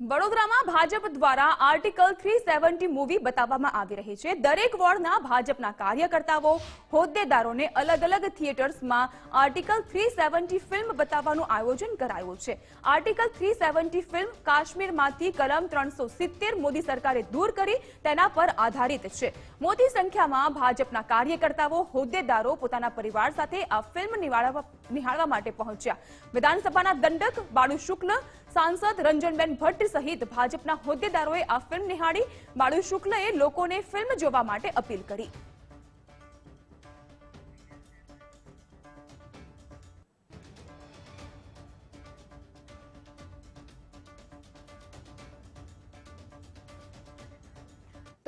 વડોદરામાં ભાજપ દ્વારા article three seventy movie બતાવવામાં આવી રહી છે. દરેક વોર્ડના ભાજપના કાર્યકર્તાઓ, હોદ્દેદારોને અલગ અલગ થિયેટર્સમાં આર્ટિકલ થ્રી સેવન્ટી ફિલ્મ બતાવવાનું આયોજન કરાયું છે. આર્ટિકલ થ્રી સેવન્ટી ફિલ્મ કાશ્મીરમાંથી કલમ ત્રણસો સિત્તેર મોદી સરકારે દૂર કરી તેના પર આધારિત છે. મોટી સંખ્યામાં ભાજપના કાર્યકર્તાઓ, હોદ્દેદારો પોતાના પરિવાર સાથે આ ફિલ્મ નિહાળવા માટે પહોંચ્યા. વિધાનસભાના દંડક બાળુ શુક્લ સાંસદ રંજનબેન ભટ્ટ સહિત ભાજપના હોદ્દેદારોએ આ ફિલ્મ નિહાળી બાળુ શુક્લએ લોકોને ફિલ્મ જોવા માટે અપીલ કરી.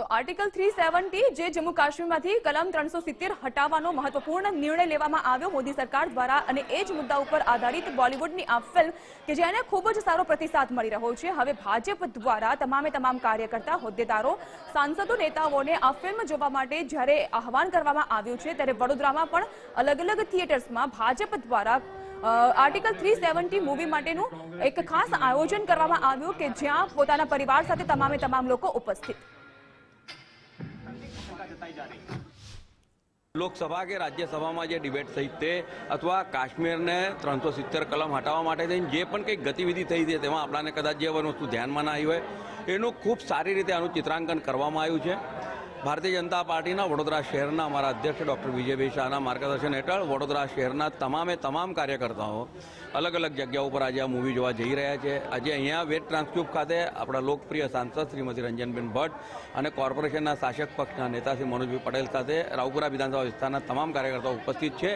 તો આર્ટિકલ થ્રી સેવન્ટી જે જમ્મુ કાશ્મીરમાંથી કલમ ત્રણસો સિત્તેર હટાવવાનો મહત્વપૂર્ણ નિર્ણય લેવામાં આવ્યો. મોદી સરકાર દ્વારા અને એ જ મુદ્દા ઉપર આધારિત બોલિવૂડની આ ફિલ્મ કે જેને ખૂબ જ સારો પ્રતિસાદ મળી રહ્યો છે. હવે ભાજપ દ્વારા તમામે તમામ કાર્યકર્તા, હોદ્દેદારો, સાંસદો, નેતાઓને આ ફિલ્મ જોવા માટે જ્યારે આહવાન કરવામાં આવ્યું છે ત્યારે વડોદરામાં પણ અલગ અલગ થિયેટર્સમાં ભાજપ દ્વારા આર્ટિકલ થ્રી સેવન્ટી મૂવી માટેનું એક ખાસ આયોજન કરવામાં આવ્યું કે જ્યાં પોતાના પરિવાર સાથે તમામે તમામ લોકો ઉપસ્થિત. લોકસભા કે રાજ્યસભામાં જે ડિબેટ થઈ તે અથવા કાશ્મીરને ત્રણસો સિત્તેર કલમ હટાવવા માટે થઈને જે પણ કંઈક ગતિવિધિ થઈ છે તેમાં આપણાને કદાચ જે વસ્તુ ધ્યાનમાં ના આવી હોય, એનું ખૂબ સારી રીતે આનું ચિત્રાંકન કરવામાં આવ્યું છે. ભારતીય જનતા પાર્ટીના વડોદરા શહેરના અમારા અધ્યક્ષ ડૉક્ટર વિજયભાઈ શાહના માર્ગદર્શન હેઠળ વડોદરા શહેરના તમામે તમામ કાર્યકર્તાઓ અલગ અલગ જગ્યાઓ ઉપર આજે આ મૂવી જોવા જઈ રહ્યા છે. આજે અહીંયા વેટ ટ્રાન્સક્યુબ ખાતે આપણા લોકપ્રિય સાંસદ શ્રીમતી રંજનબેન ભટ્ટ અને કોર્પોરેશનના શાસક પક્ષના નેતા શ્રી મનોજભાઈ પટેલ સાથે રાવપુરા વિધાનસભા વિસ્તારના તમામ કાર્યકર્તાઓ ઉપસ્થિત છે.